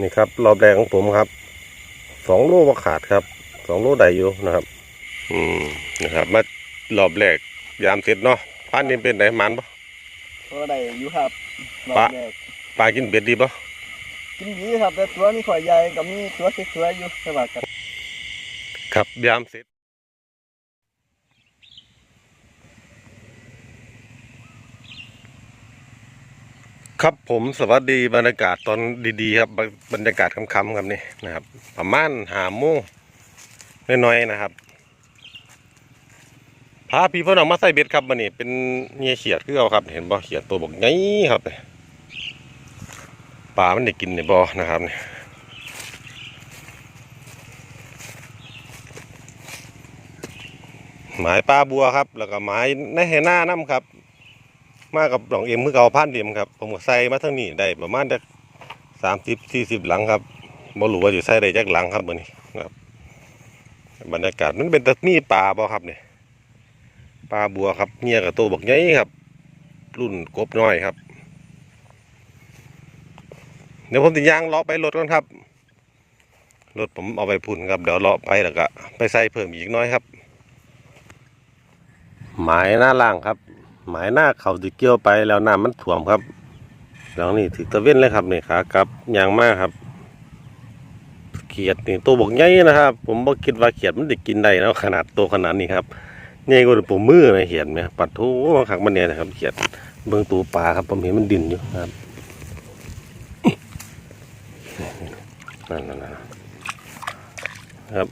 นี่ครับรอบแรกของผมครับสองโลว่าขาดครับสองโลได้อยู่นะครับ อืมนะครับมารอบแรกยามเสร็จเนาะพันนี่เป็นไหนมันปะก็ได้อยู่ครับรอบปะแรกปลากินเบ็ดดีปะกินดีครับแต่ตัวมีข่อยใหญ่กับมีตัวสวยๆอยู่แต่ว่ากับครับยามเสร็จ ครับผมสวัสดีบรรยากาศตอนดีๆครับบรรยากาศค่ำๆครับนี่นะครับ ประมาณหาโมงน้อยๆนะครับพาพี่พ่อน้องมาใส่เบ็ดครับมันนี่เป็นเงียเขียดคือเอาครับ เห็นบ่เขียดตัวบอกไงครับนี่ปลามันได้กินในบ่อนะครับนี่หมายปลาบัวครับ แล้วก็หมายในเหหน้าน้ำครับ มากับหลองเอ็มคือเก่าพันเอ็มครับผมก็ใส่มาทั้งนี้ได้ประมาณจักสามสิบสี่สิบหลังครับบ่รู้ว่าจะใส่ได้จักหลังครับมื้อนี้ครับ บรรยากาศมันเป็นตะมีปลาบ่ครับเนี่ยปลาบัวครับเงียกับตัวบักใหญ่ครับ รุ่นกบน้อยครับ เดี๋ยวผมจะย่างเลาะไปรถก่อนครับรถผมเอาไปพุ่นครับเดี๋ยวเลาะไปแล้วก็ไปใส่เพิ่มอีกน้อยครับ หมายหน้าล่างครับ หมายหน้าเขาที่เกี่ยวไปแล้วน้ำมันถ่วมครับหลังนี้ถือตะเว้นเลยครับนี่ขากลับยางมากครับ เขียดนี่ตัวบกใหญ่นะครับ ผมบ่คิดว่าเขียดมันจะกินได้แล้วขนาดตัวขนาดนี้ครับใหญ่กว่าผมมือเลยเขียดไหมปัดทูบางครั้งมันเนี่ยนะครับ เขียดเบื้องตัวปลาครับผมเห็นมันดินอยู่ครับนั่นนั่นนั่นครับ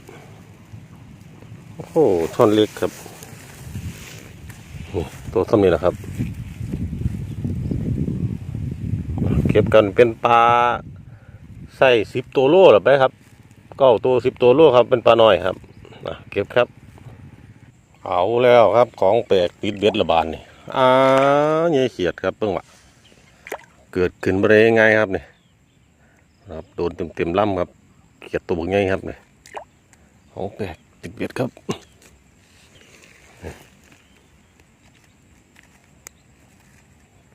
โอ้โหท่อนเล็กครับ ตัวซ้ำนี่แหละครับ เก็บกันเป็นปลาใส่สิบตัวโลหรือไปครับเก้าตัวสิบตัวโลครับเป็นปลาหน้อยครับะเก็บครับ เอาแล้วครับของแปลกติดเบ็ดระบาดนี่อ่าเนี่ยเขียดครับเพิ่งว่าเกิดขึ้นมาได้ไงครับเนี่ยครับโดนเต็มเต็มๆลำครับเขียดตัวใหญ่ครับเนี่ยของแปลกติดเบ็ดครับ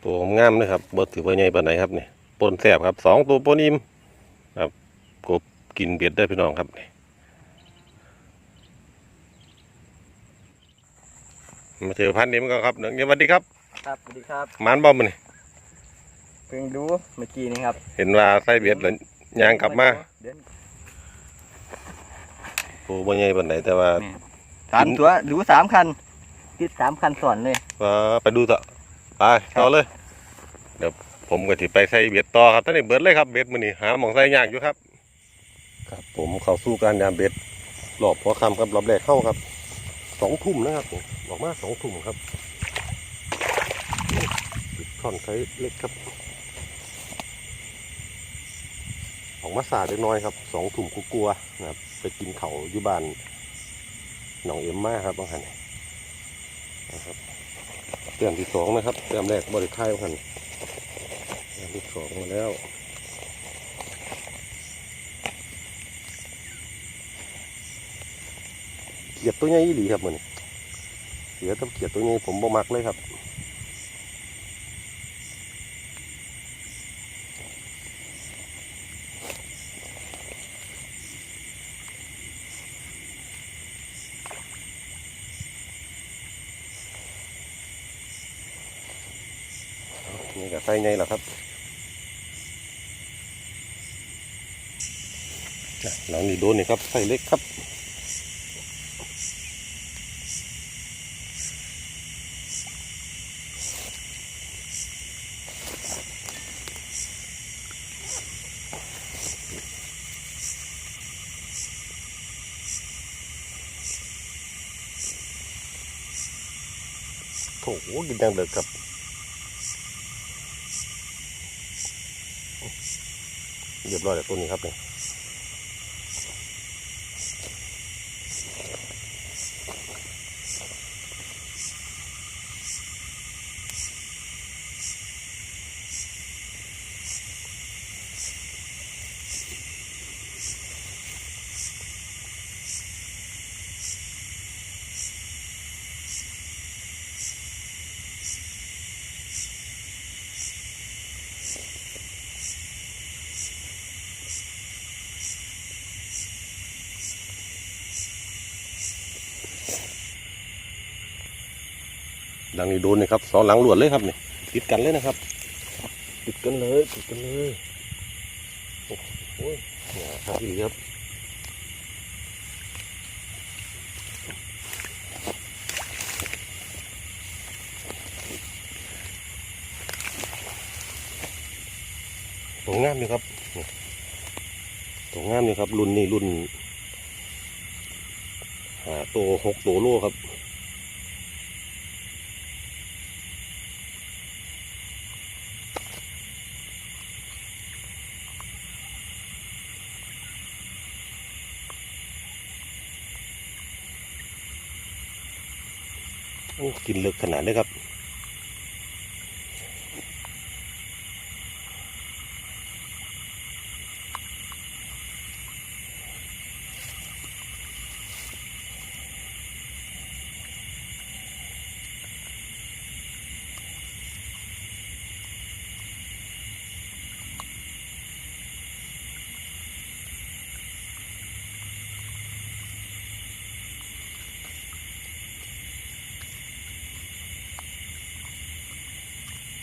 ตัวงามเลยครับบ่ถือว่าใหญ่ปานไหนครับเนี่ยปนแสบครับสองตัวปนอิ่มครับกบกินเบ็ดได้พี่น้องครับนี่มาเจอพันธุ์นี้มันก็ครับเดี๋ยวสวัสดีครับ ครับสวัสดีครับหมันบอมมันนี่เพิ่งดูเมื่อกี้นี่ครับ เห็นว่าใส่เบ็ดแล้วยางกลับมาเดินปูบ่ใหญ่ปานไหนแต่ว่าสามตัวดูสามคันติดสามคันสอนเลยว่าไปดูเถอะ ไปต่อเลย เดี๋ยวผมก็สิไปใส่เบ็ดต่อครับตอนนี้เบิดเลยครับเบ็ดมันนี่หาหมองใส่ยากอยู่ครับ ครับ ผมเข้าสู่การยามเบ็ดรอบหัวค่ำครับรอบแรกเข้าครับสองทุ่มนะครับผมออกมาสองทุ่มครับท่อนไซส์เล็กครับ ออกมาสาดเล็กน้อยครับสองถุ่มกูกลัวๆนะครับไปกินเขาวอยู่บ้านหนองเอ็มมาครับบางหันนะครับ เตียมที่สองนะครับเตียมแรกบริค่ายกันเตียมที่สองมาแล้วเกียดตัวใหญ่อีหลีครับมันเสียต้องเกียดตัวใหญ่ผมบ่มักเลยครับ นี่ก็ใส่ไงล่ะครับอะหลังนี้ โดนนี่ครับใส่เล็กครับโถกินดังเด็กครับเรียบร้อยแล้วตัวนี้ครับเนี่ย หลังนี้โดนนี่ครับสองหลังหลวดเลยครับนี่ติดกันเลยนะครับ ติดกันเลยติดกันเลยโอ้โหเนี่ยครับอีกครับตัวงามอยู่ครับนี่ตัวงามอยู่ครับ รุ่นนี้รุ่นหาตัวหกตัวโลครับ โอ้กินลึกขนาดนี้ครับ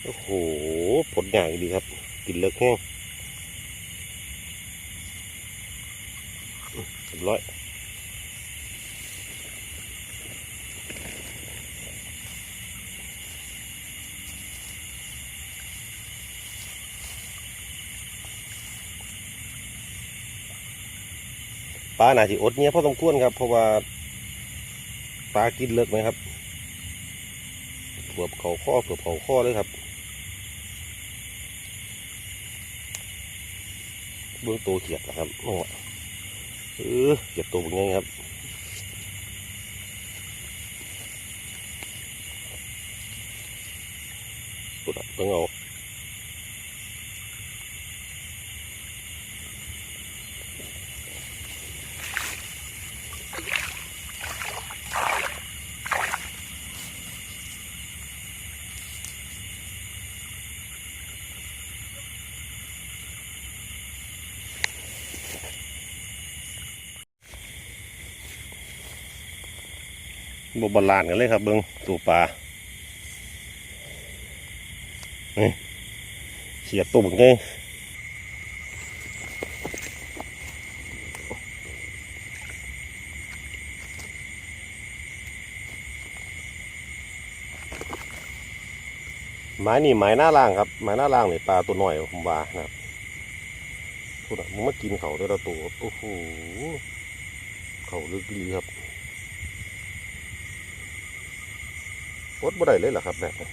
โอ้โห ง่างดีครับ กินเลิกแห้งเรียบร้อยปลาหนาจิอดเนี่ยพอสมควรครับ เพราะว่าปลากินเลิกไหมครับเกือบเขาข้อเกือบเขาข้อเลยครับ เบื้องตัวเขียดนะครับโอ้โหเออเขียดตัวแบบนี้ครับปุ๊ดอะเงเอา บบาลานกันเลยครับเบิ้งตัวปลานี่เขียตัวเป็นไงไม้นี่ไม้หน้าล่างครับไม้หน้าล่างเนี่ปลาตัวหน่อยผมว่านะครับพูดอะมึงมากินเขาด้วยตัวโอ้โหเขาลึกดีครับ รถบ่ได้เลยเหรอครับแบบนี้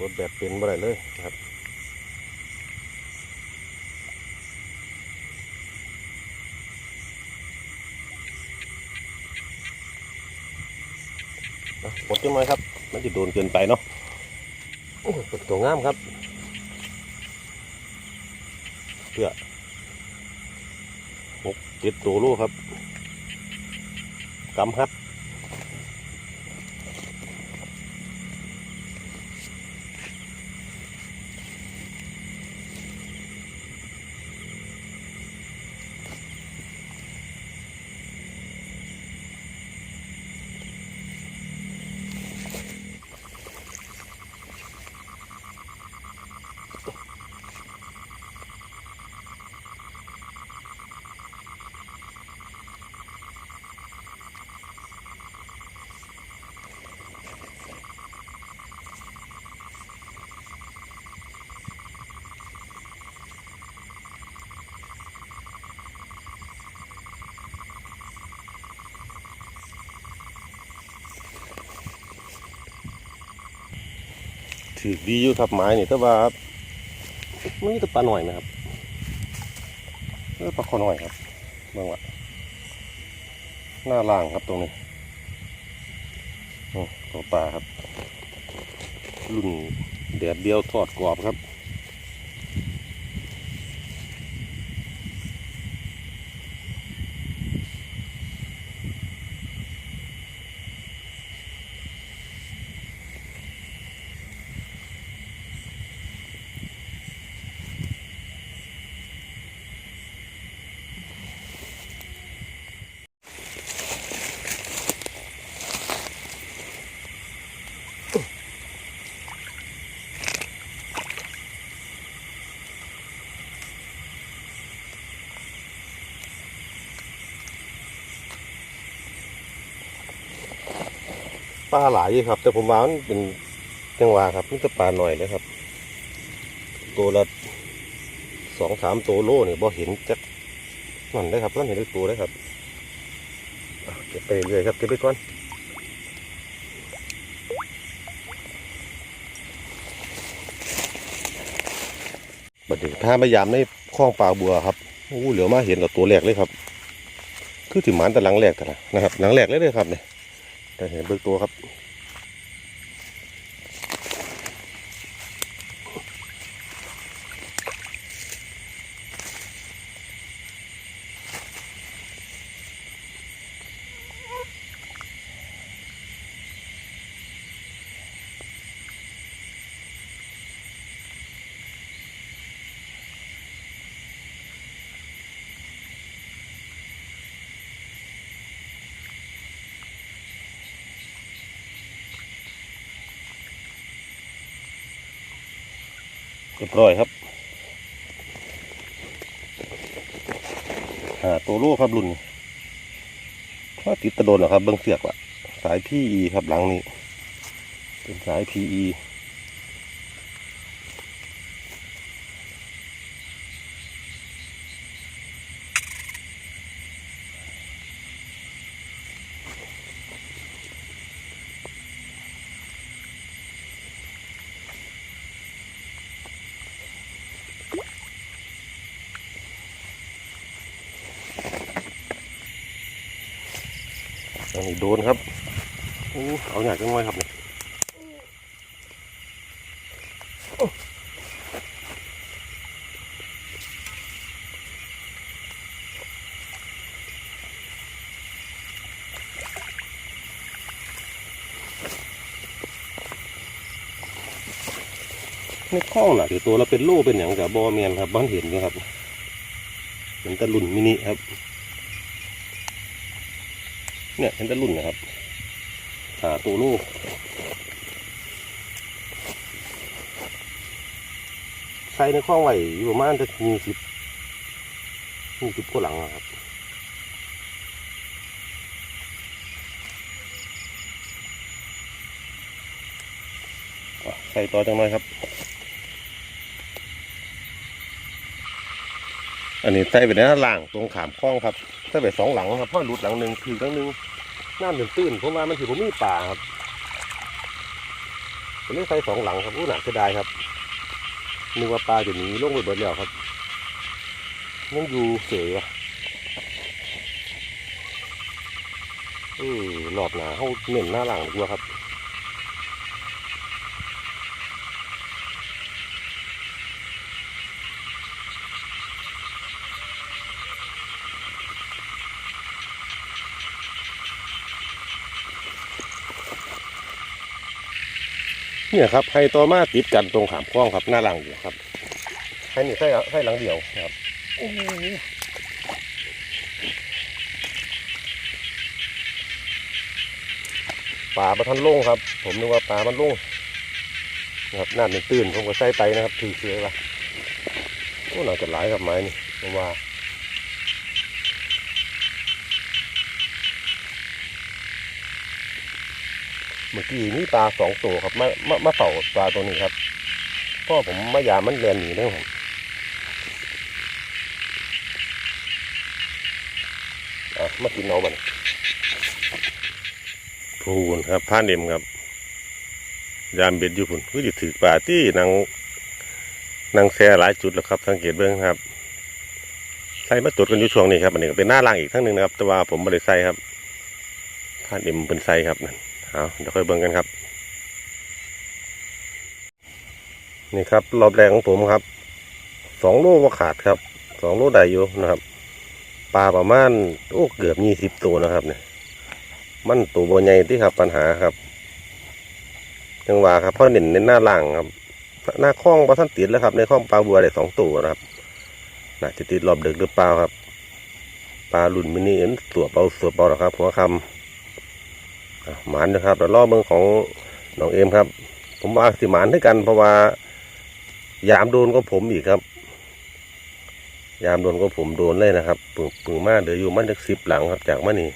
รถแบบเป็นบ่ได้เลยครับอะกดจังไหมครับ มันจะโดนเกินไปเนาะโอ้กดตัวงามครับเพื่อหกเจ็ดตัวลูกครับกำฮัด ถือดีอยู่ครับไม้นี่แต่ว่ามันมีแต่ปลาหน่อยนะครับเออปลาคอหน่อยครับเบิ่งว่าหน้าล่างครับตรงนี้อืมตัวปลาครับ รุ่นแดดเดียวทอดกรอบครับ ลาหลายอยู่ครับ แต่ผมว่ามันเป็นจังหวะครับมันจะปลาหน่อยนะครับ ตัวละสองสามตัวโลเนี่ยบ่เห็นจักนั่นได้ครับนั่นเห็นได้ตัวได้ครับอะเก็บไปเรื่อยครับเก็บไปก่อนบัดนี้ถ้ามายามในคลองปลาบัวครับโอ้เหลือมาเห็นกับตัวแรกเลยครับ คือถิ่หมันแต่หลังแรกแต่ละนะครับหลังแรกเลยเลยครับเนี่ย แต่เห็นเบิกตัวครับ ยบร้อยครับหาตัวโลครับรุ่นนี้ถ้าติดตะโดนเหรอครับเบิ้งเสียกว่ะสายพีอีครับหลังนี้ เป็นสายพีอั โดนครับโอ้เอาอยากจังไว้ครับเนี่ยในข้องน่ะที่ตัวเราเป็นโล่เป็นอย่างกับบอแมนครับบ้านเห็นอยู่ครับ เหมือนตะลุนมินิครับ เนี่ยเห็นแตะรุ่นนะครับหาตัวลูกใส่ในข้องไหวอยู่ประมาณจะมีสิบมีสิบกว่าหลังอะครับใส่ต่อจังหน่อยครับ อันนี้ใส่ไปในหน้าล่างตรงขามคล้องครับ ส่ไปสองหลังครับเพราะหลุดหลังหนึ่งคือหลังหนึ่งน้ำตื้นๆเพราะว่ามันถือผมมีป่าครับผมเลยใส่สองหลังครับอู้หนักจะได้ครับนึกว่าปลาจะหนีลงไปเบิดแล้วครับยังอยู่เสยวะเออหลอดหนาเขาเน้นหน้าหลังดีกว่าครับ เนี่ยครับให้ต่อมาติดกันตรงขามคล้องครับหน้าหลังเดียวครับให้นี่ใส่ใส่หลังเดียวครับโอ้โหปลาประทันโล่งครับ ผมนึกว่าปลามันโล่งนะครับน้ำมันตื้นผมก็ใส่ไปนะครับถือเสือละโอ้หน่าจะหลายครับไม้นี่ผมว่า เมื่อกี้นี่ปลาสองตัวครับมามามาเป่าปลาตัวนี้ครับพราะผมมายามันเรียนหนีเรื่องผมอะมากินเอาบันพูนครับผ้าเนมครับ ยามเบ็ดอยู่พุ่นก็จะถือปลาที่นางนางแซ่หลายจุดแล้วครับ สังเกตเบื้องครับใส่มาจุดกันอยู่ช่วงนี้ครับอันนี้ก็เป็นหน้าล่างอีกทั้งหนึ่งนะครับ แต่ว่าผมไม่ได้ใส่ครับผ้าเนมเป็นใส่ครับนั่น เอาเดี๋ยวค่อยเบิ่งกันครับ นี่ครับรอบแรกของผมครับสองโลว่าขาดครับสองโลได้อยู่นะครับปลาประมาณโอ้เกือบยี่สิบตัวนะครับเนี่ยมันตัวโบใหญ่ที่ครับปัญหาครับจังหวะครับเพราะเน้นในหน้าล่างครับ หน้าคล้องปลาท่านติดแล้วครับ ในคล้องปลาบัวได้สองตัวนะครับน่าจะติดรอบดึกหรือเปล่าครับ ปลาลุ่นมินิเอ็นตัวเปาตัวเปาหรอครับหัวคำ หมานนะครับแล้วล่อเมืองของน้องเอ็มครับ ผมว่าสิหมานให้กันเพราะว่ายามโดนก็ผมอีกครับ ยามโดนก็ผมโดนเลยนะครับปึงปึงมาเดี๋ยวอยู่มันจะสิบหลังครับ จากมันนี่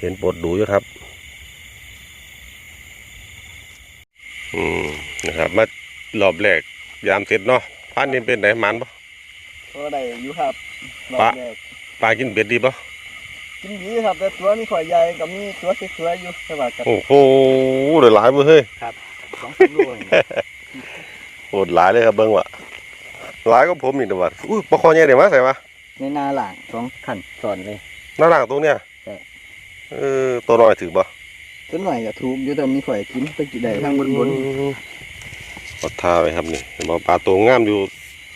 เห็นปลดดูอยู่ครับ อืมนะครับมารอบแรกยามเสร็จเนาะพันนี่เป็นไหนมันปะก็ได้อยู่ครับรอปะบแรกปลากินเบ็ดดีปะ กินดีครับ แต่ตัวมีข่อยใหญ่กับมีตัวสวยๆอยู่แต่ว่ากันโอ้โหเดือดหลายเว้ยเฮ้ยสองสามโลเองโหดหลายเลยครับเบิ้งว่ะหลายก็ผมอีกแต่ว่าอุ้ยปลาคอใหญ่เดี๋ยวมาใส่มาในนาหลังสองขันสอนเลย หน้าหลังตัวเนี้ยใช่เออตัวน้อยถือปะต้นหน่อยก็ถูกอยู่แต่มีข่อยกินไปกินได้ทางบนบนปดท่าไปครับนี่เห็นบ่ปลาตัวงามอยู่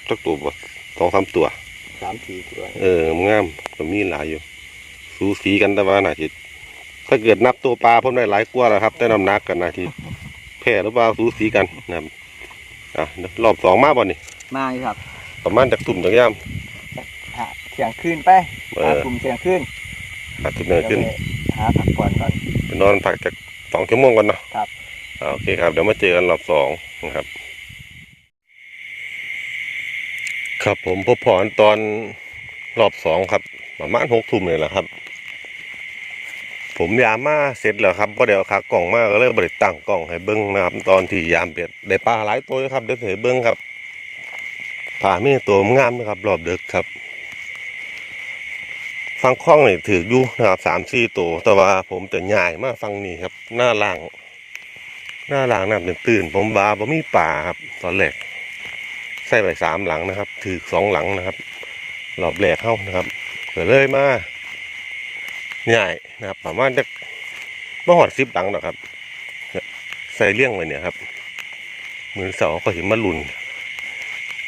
สักตัวบ่สองสามตัวสามสี่ตัวเอองามก็มีหลายอยู่ สูสีกันแต่ว่าน่าจะถ้าเกิดนับตัวปลาผมได้หลายกว่าแล้วครับ แต่น้ำหนักกันนาทีแพ้หรือเปล่าสูสีกันนะครับอะเดี๋ยวรอบสองมาบ่นี่มาอยู่ครับ ประมาณจากตุ่มจากย่ามหาเสียงขึ้นไปเอหาอกลุ่มเสียงขึ้นอาจจะเหนื่อยขึ้นหาผักผ่อนก่อนไปนอนพักจากสองชั่วโมงก่อนเนาะครับอ่าโอเคครับเดี๋ยวมาเจอกันรอบสองนะครับ ครับผมพบพอนตอนรอบสองครับประมาณหกทุ่มเลยแหละครับ ผมยามมาเสร็จแล้วครับก็เดี๋ยวขากล่องมาก็เลยบริตั้งกล่องให้เบิ้งนะครับตอนที่ยามเปียดได้ปลาหลายตัวครับเดี๋ยวเห็นเบิ้งครับปลาไม่ตัวงามนะครับ รอบเดึกครับ ฟังคล้องนี่ถืออยู่นะครับสามสี่ตัวแต่ว่าผมจะใหญ่มากฟังนี่ครับ หน้าล่าง หน้าล่างน้ำเป็นตื่น ผมบาผมมีป่าครับ ตอนแรกใส่ไปสามหลังนะครับ ถือสองหลังนะครับรอบแรกเข้านะครับเกิดเลยมา ใหญ่นะครับ ประมาณจะบ่หอดสิบหลังหรอกครับเนี่ยใส่เลี้ยงไว้เนี่ยครับมือเสาก็เห็นมาลุน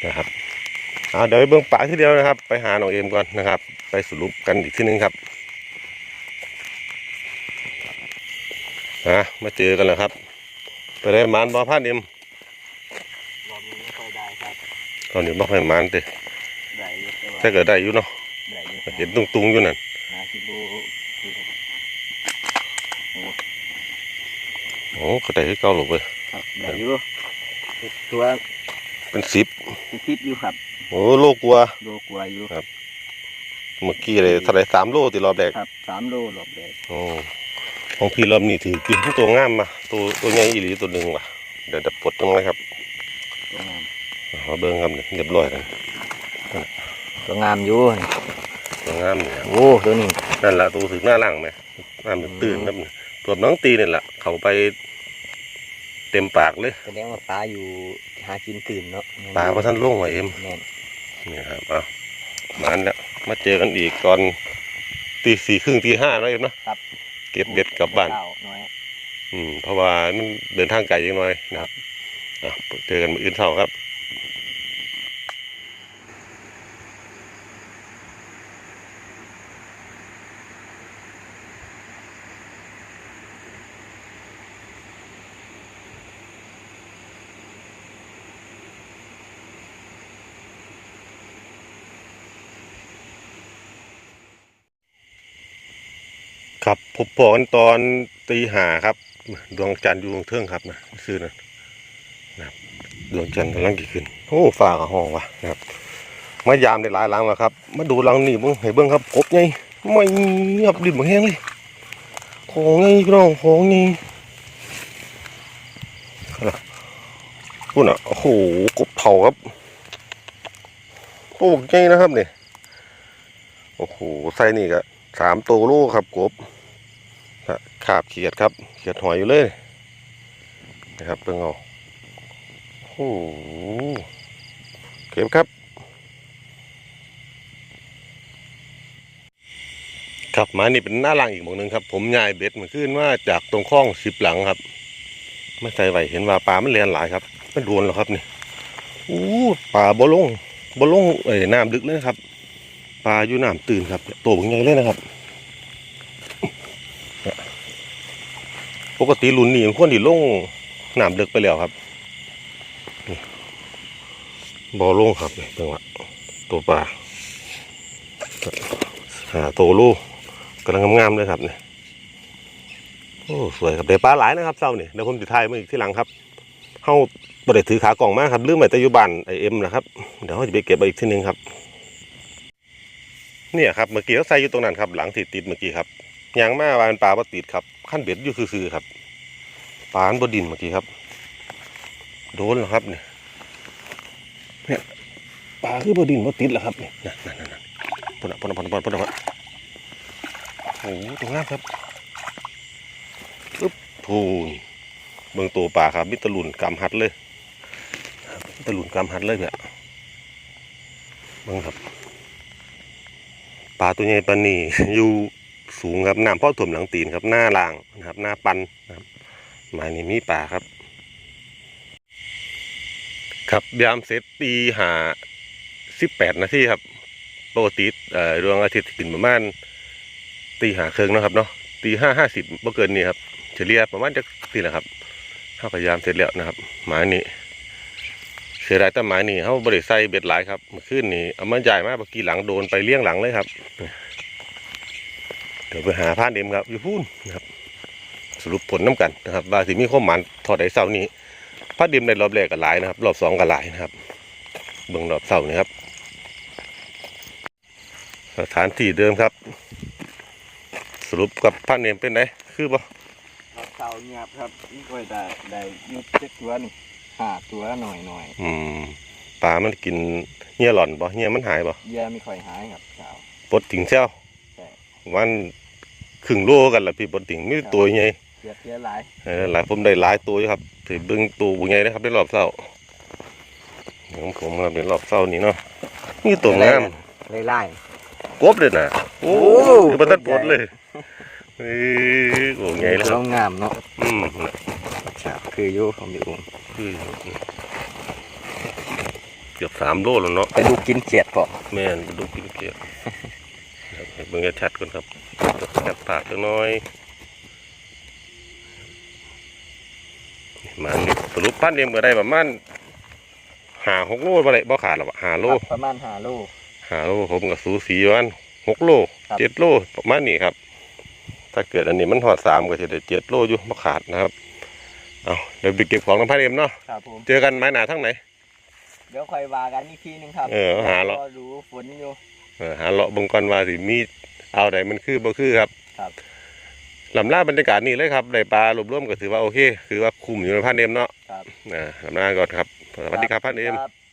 นะครับเอาเดี๋ยวไปเบิ่งป่าทีเดียวนะครับ ไปหาหนองเอ็มก่อนนะครับ ไปสรุปกันอีกทีนึงครับอะมาเจอกันแล้วครับ ไปได้หมานบอพาดเอ็มรอบนี้ไม่ค่อยได้ครับตอนนี้บอกให้หมานเตะได้อยู่แต่ว่าถ้าเกิดได้อยู่เนาะได้อยู่เห็นตุงๆอยู่นั่นหาสิบโลคือ โอ้ก็ได้คือเก่าหรอกเว้ยครับได้อยู่ตัวเป็นสิบสิบอยู่ครับโอ้โลกลัวโลกว่าอยู่เมื่อกี้เลยเท่าไหรสามโลติรอบแรกครับสามโลรอบแรกโอ้ของพี่รอบนี้ถือกินตัวงามมาตัวตัวใหญ่อีหลีตัวหนึ่งว่ะเดี๋ยวจะปลดตรงไหนครับตัวงามเอาเบิ้งครับนี่เรียบร้อยแล้วตัวงามอยู่ตัวงามเนี่ยโอ้ตัวนี้นั่นแหละตัวถึงหน้าล่างไหมน้ำมันตื่นครับตัวน้องตีนี่แหละเขาไป เต็มปากเลยแสดงว่าปลาอยู่หากินตื่นเนาะปลาพระท่านลงไว้เอ็มแม่นนี่ครับเอามาแล้วมาเจอกันอีกตอนตีสี่ครึ่งตีห้าแล้วเอ็มเนาะครับเก็บเบ็ดกลับบ้านเก้น้อยอืมเพราะว่ามันเดินทางไกลยังน้อยนะครับอะเจอกันมื้ออื่นเท่าครับ ครับพบพอกันตอนตีหาครับ ดวงจันทร์อยู่ตรงเทิงครับนะซื่อนะนะครับดวงจันทร์กำลังกี่ขึ้นโอ้ฟ้ากับห้องว่ะนะครับมายามในหลายหลังแล้วครับ มาดูหลังนี่เบิ้งให้เบิ้งครับกบไงไม่ครับดินมาแห้งเลยของไงพี่น้องของไงพูดอะโอ้โหกบเผาครับโอ้ไงนะครับเนี่ยโอ้โหไส้นี่ก็สามตัวลูกครับกบ ขาบเขียดครับ เขียดหอยอยู่เลยนะครับเพิ่งเอาโอ้เก็บครับ ครับมานี่เป็นหน้าล่างอีกหมองหนึ่งครับ ผมย้ายเบ็ดมันขึ้นว่าจากตรงคลองสิบหลังครับไม่ใส่ไหวเห็นว่าปลามันเลียนหลายครับไม่โดนหรอกครับนี่อู้ปลาบ่ลงบ่ลงเอ้ยน้ำดึกเลยนะครับปลาอยู่น้ำตื่นครับตัวเป็นไงเลยนะครับ กติรุ่นนี้มันควรที่ลงน้ำเลึกไปแล้วครับบ่อลงครับนี่จังหวะตัวปลาหาตัวลูกกำลังงามๆเลยครับเนี่ยโอ้สวยครับเดี๋ยวปลาหลายนะครับเศร้าเนี่ยเดี๋ยวผมจะถ่ายมาอีกที่หลังครับเฮาบ่ได้ถือขากล่องมากครับลืมไว้แต่ยู่บ้านไอเอ็มนะครับเดี๋ยวเราจะไปเก็บไปอีกที่หนึ่งครับ เนี่ยครับเมื่อกี้เขาใส่อยู่ตรงนั้นครับ หลังติดติดเมื่อกี้ครับ ยางมาวาเป็นปลาบ่ติดครับขั้นเบ็ดอยู่ซื่อๆครับปลาอันบดินเมื่อกี้ครับ โดนแล้วครับเนี่ยเนี่ยปลาคือบดินบ่ติดแล้วครับเนี่ยนั่นนั่นนั่นพุ่นอะพุ่นอะพุ่นอะพุ่นอะพุ่นอะโอ้ตรงงามครับปึ๊บพูนเบิ่งตัวปลาครับมิตรลุนกำหัดเลยมิตรลุนกำหัดเลยเนี่ยเบิ่งครับปลาตัวใหญ่ปานนี้อยู่ สูงครับน้ำพ่อถ่วมหลังตีนครับหน้าล่างนะครับหน้าปันนะครับหมายนี้มีปลาครับ ครับยามเสร็จตีหาสิบแปดนาทีครับปกติเอ่อดวงอาทิตย์ขึ้นประมาณตีหาครึ่งนะครับเนาะตีห้าห้าสิบบ่เกินนี้ครับเฉลี่ยประมาณจะตีแหละครับเท่ากับยามเสร็จแล้วนะครับหมายนี้เสียดายแต่หมายนี้เขาบริใส่เบ็ดหลายครับเมื่อคืนนี้เอามาใหญ่มากเมื่อกี้หลังโดนไปเลี้ยงหลังเลยครับ ดี๋ยวไปหาพานเดมครับอยู่พูนนะครับ สรุปผลน้ำกันนะครับว่าสิมีข้อหมันทอดไอ้เสาร์นี้พระดิมในรอบแรกก็หลายนะครับ รอบสองก็หลายนะครับเบิ่งรอบเสานี่ครับ สถานที่เดิมครับ สรุปกับพระเนมเป็นไงคือบ่ครับเต่าเงียบครับนี่ค่อยได้ได้อยุดเจ็ดตัวนี่ห้าตัวหน่อยหน่อยอืมปลามันกินเหี้ยหล่อนบ่เหี้ยมันหายบ่ๆเหยื่อไม่ค่อยหายครับเต่าปลดถิงเซลใช่วัน ครึ่งโลกันละพี่ปลดถิงมีตัวใหญ่เสียเสียหลายเออหลายผมได้หลายตัวอยู่ครับถือเบิ่งตัวใหญ่นะครับในรอบเสาของผมครับเป็นรอบเสานี้เนาะนี่ตัวงามไล่กบเลยนะโอ้โอ้ยมันตัดปลดเลยเอ้ยโอ้ใหญ่แล้วครับงามเนาะอืมครับคืออยู่ของพี่อุ้มคือเกือบสามโลแล้วเนาะไปดูกินเขียดป่ะแม่นไปดูกินเกียร์ครับให้ เบิ่งให้ชัดก่อนครับแคบปากจักหน้อยมานี่สรุปปั้นเอ็มก็ได้ประมาณหาหกโลบ่ได้บ่ขาดหรอกหาโลประมาณห้าโลหาโลผมกับสูสีประมาณหกโลครับเจ็ดโลประมาณนี้ครับ ถ้าเกิดอันนี้มันหอดสามก็จะได้เจ็ดโลอยู่บ่ขาดนะครับเอาเดี๋ยวไปเก็บของน้ำพันเอ็มเนาะครับผมเจอกันไม้หนาทั้งไหน เดี๋ยวค่อยว่ากันอีกทีหนึงครับ เออหาเหรอรอดูฝนอยู่เออ หาเลาะเบงก่อนว่าสิมีเอาใดมันคือบ่คือครับครับลำลาบรรยากาศนี่เลยครับได้ปลารวบรวมก็ถือว่าโอเค คือว่าคุ้มอยู่ในพันเอ็มเนาะครับอ่าลำลาก่อนครับสวัสดีครับพันเอ็มครับ